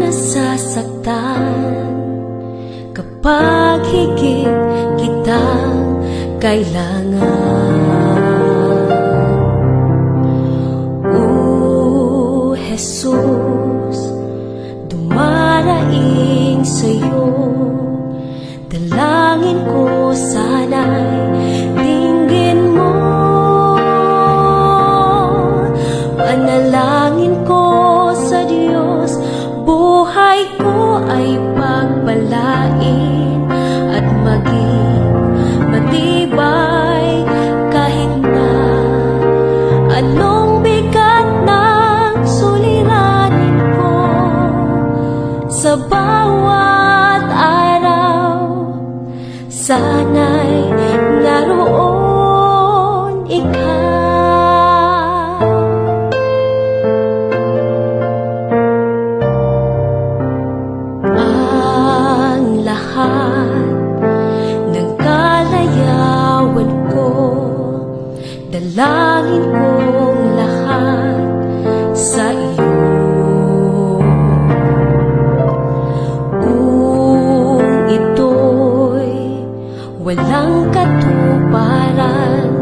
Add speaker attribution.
Speaker 1: nasasaktan. Kapag higit kitang kailangan. O Jesus, dumaraing sa'yo. Dalangin ko sana'y Sa bawat araw. Sana'y naroon ikaw. Ang lahat ng kalayawan ko Dalangin kong lahat walang katuparan